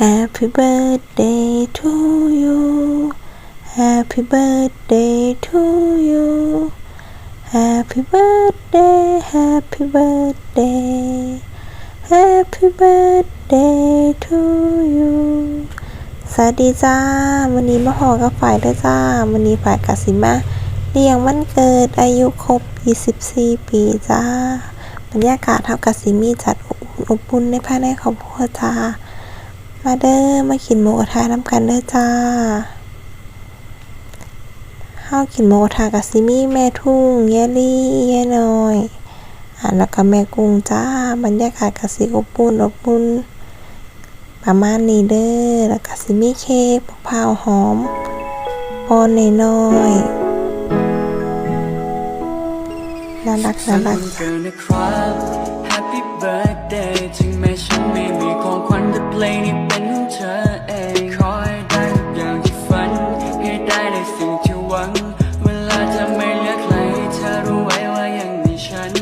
Happy birthday to you Happy birthday to you Happy birthday Happy birthday Happy birthday to you สวัสดีจ้าวันนี้มาหอกับฝ่ายด้วยจ้าวันนี้ฝ่ายกาสิมาเลี้ยงวันเกิดอายุครบ 24 ปีจ้า บรรยากาศเท่ากับสิมีจัดอบอุ่นอบอุ่นในภายในครอบครัวจ้า มาเด้อมากินหมูกระทะน้ำกันเด้อจ้าเฮาวกินหมูกระทะกับซิมี่แม่ทุ่งแย่ลี่แย่น้อยอ่าแล้วก็แม่กุ้งจ้าบรรยากาศกับสิอบอุ่นอบอุ่นประมาณนี้เด้อแล้วก็สิมี่เค้กมะพาวหอมปอนน้อยน่ารักน่ารักวันเกิดนะครับ Happy birthday ถึงแม้ฉันไม่มีของขวัญแต่เพลงนี้ ได้ในสิ่งที่หวัง เวลาจะไม่เลือกใครเธอรู้ไว้ว่ายังมีฉัน